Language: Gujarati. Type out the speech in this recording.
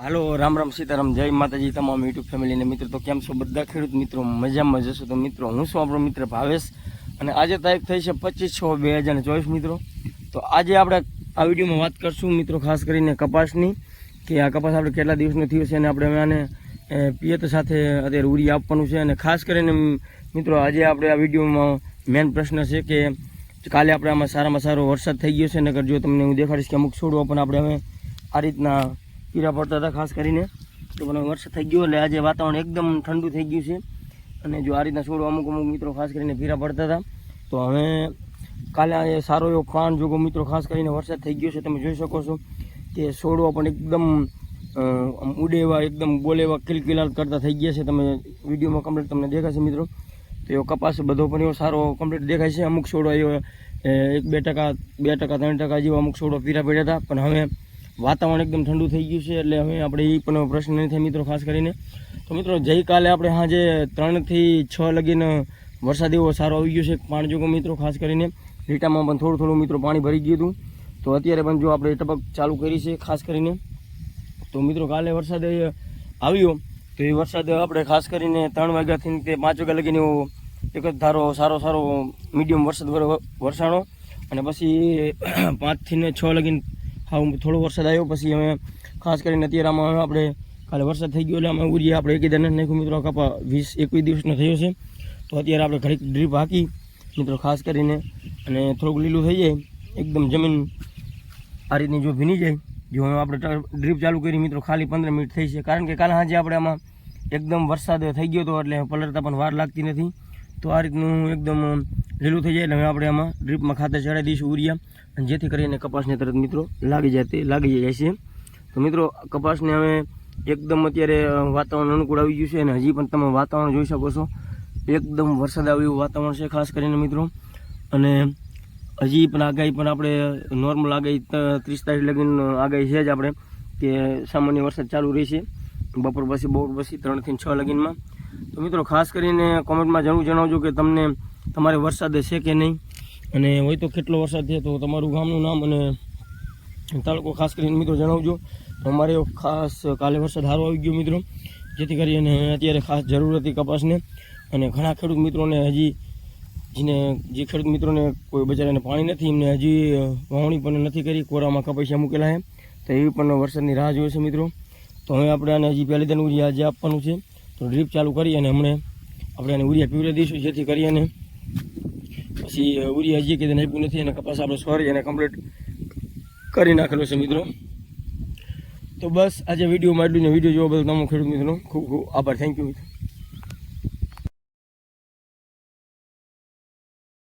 હાલો, રામ રામ સીતારામ, જય માતાજી તમામ યુટ્યુબ ફેમિલીને મિત્રો. તો કેમ છો બધા ખેડૂત મિત્રો? મજામાં જશો તો મિત્રો, હું છું આપણો મિત્ર ભાવેશ. અને આજે તારીખ થઈ છે પચીસ છ બે હજાર ચોવીસ મિત્રો. તો આજે આપણે આ વિડીયોમાં વાત કરશું મિત્રો ખાસ કરીને કપાસની, કે આ કપાસ આપણે કેટલા દિવસનો થયો છે અને આપણે આને પિયત સાથે અત્યારે ઉરી આપવાનું છે. અને ખાસ કરીને મિત્રો, આજે આપણે આ વિડીયોમાં મેન પ્રશ્ન છે કે કાલે આપણે આમાં સારામાં સારો વરસાદ થઈ ગયો છે. અને જો તમને હું દેખાડીશ કે અમુક છોડવા પણ આપણે હવે આ રીતના પીરા પડતા હતા ખાસ કરીને. તો હવે વરસાદ થઈ ગયો એટલે આજે વાતાવરણ એકદમ ઠંડુ થઈ ગયું છે. અને જો આ રીતના છોડો અમુક અમુક મિત્રો ખાસ કરીને પીરા પડતા હતા. તો હવે કાલે આજે સારો એવો પાન જોગો મિત્રો ખાસ કરીને વરસાદ થઈ ગયો છે, તમે જોઈ શકો છો કે છોડવા પણ એકદમ ઉડે એવા એકદમ બોલે એવા કિલકિલાટ કરતા થઈ ગયા છે. તમે વિડીયોમાં કમ્પ્લીટ તમને દેખાશે મિત્રો. તો એવો કપાસ બધો પણ એવો સારો કમ્પ્લીટ દેખાય છે. અમુક છોડવા એવો એક બે ટકા બે ટકા, ત્રણ ટકા જેવા અમુક છોડવા પીરા પડ્યા હતા. પણ હવે વાતાવરણ એકદમ ઠંડુ થઈ ગયું છે એટલે હવે આપણે એ પણ પ્રશ્ન નહીં થાય મિત્રો, ખાસ કરીને. તો મિત્રો, ગઈકાલે આપણે સાંજે ત્રણથી છ લગીને વરસાદ એવો સારો આવી ગયો છે પાણી જોગો મિત્રો, ખાસ કરીને રીટામાં પણ થોડું થોડું મિત્રો પાણી ભરી ગયું હતું. તો અત્યારે પણ જો આપણે ટપક ચાલુ કરી છે, ખાસ કરીને. તો મિત્રો, કાલે વરસાદ આવ્યો, તો એ વરસાદ આપણે ખાસ કરીને ત્રણ વાગ્યાથી તે પાંચ વાગ્યા લગીને એવો એક જ ધારો સારો સારો મીડિયમ વરસાદ વરસાણો. અને પછી પાંચથી ને છ લગીને હા થોડો વરસાદ આવ્યો, પછી અમે ખાસ કરીને અત્યારે આમાં આપણે કાલે વરસાદ થઈ ગયો એટલે અમે ઉરીએ આપણે એક નથી નાખ્યું. મિત્રો કપા વીસ એકવીસ દિવસનો થયો છે. તો અત્યારે આપણે ઘડીક ડ્રીપ હાકી. મિત્રો, ખાસ કરીને અને થોડુંક લીલું થઈ જાય, એકદમ જમીન આ રીતની જો ભીની જાય. જો હવે આપણે ડ્રીપ ચાલુ કરી, મિત્રો, ખાલી પંદર મિનિટ થઈ છે. કારણ કે કાલે સાંજે આપણે આમાં એકદમ વરસાદ થઈ ગયો હતો, એટલે પલળતા પણ વાર લાગતી નથી. તો આ રીતનું એકદમ લીલું થઈ જાય હવે આપણે આમાં ડ્રીપમાં ખાતર ચડાવી દઈશું ઉરિયા. અને જેથી કરીને કપાસને તરત મિત્રો લાગી જાય તે લાગી જાય છે. તો મિત્રો કપાસને હવે એકદમ અત્યારે વાતાવરણ અનુકૂળ આવી ગયું છે અને હજી પણ તમે વાતાવરણ જોઈ શકો છો. એકદમ વરસાદ આવ્યું વાતાવરણ છે ખાસ કરીને મિત્રો. અને હજી પણ આગાહી પણ આપણે નોર્મલ આગાહી ત્રીસ તારીખ લગીને આગાહી છે જ આપણે કે સામાન્ય વરસાદ ચાલુ રહેશે. બપોર પછી બપોર પછી ત્રણથી છ લગીનમાં. તો મિત્રો, ખાસ કરીને કોમેન્ટમાં જરૂર જણાવજો કે તમને તમારે વરસાદ છે કે નહીં? અને હોય તો કેટલો વરસાદ છે તો તમારું ગામનું નામ અને તાલુકો ખાસ કરીને મિત્રો જણાવજો. અમારે ખાસ કાલે વરસાદ સારો આવી ગયો મિત્રો. જેથી કરીને અત્યારે ખાસ જરૂર હતી કપાસને. અને ઘણા ખેડૂત મિત્રોને હજી જેને જે ખેડૂત મિત્રોને કોઈ બજારાને પાણી નથી, એમને હજી વાવણી પણ નથી કરી, કોરામાં કપાસિયા મૂકેલા છે. તો એવી પણ વરસાદની રાહ જોઈએ છે મિત્રો. તો હવે આપણે આને હજી પહેલી દિન ઉરિયા આજે આપવાનું છે. તો ડ્રીપ ચાલુ કરી અને હમણાં આપણે આને ઉરિયા પીવડાવી દઈશું, જેથી કરી અને પછી ઉરિયા હજી કીધે આપ્યું નથી અને કપાસ આપણે સોરી એને કમ્પ્લીટ કરી નાખેલો છે મિત્રો. તો બસ, આજે વિડીયોમાં એટલું ને વીડિયો જોવા બદલ તમામ ખેડૂત મિત્રો ખૂબ ખૂબ આભાર. Thank you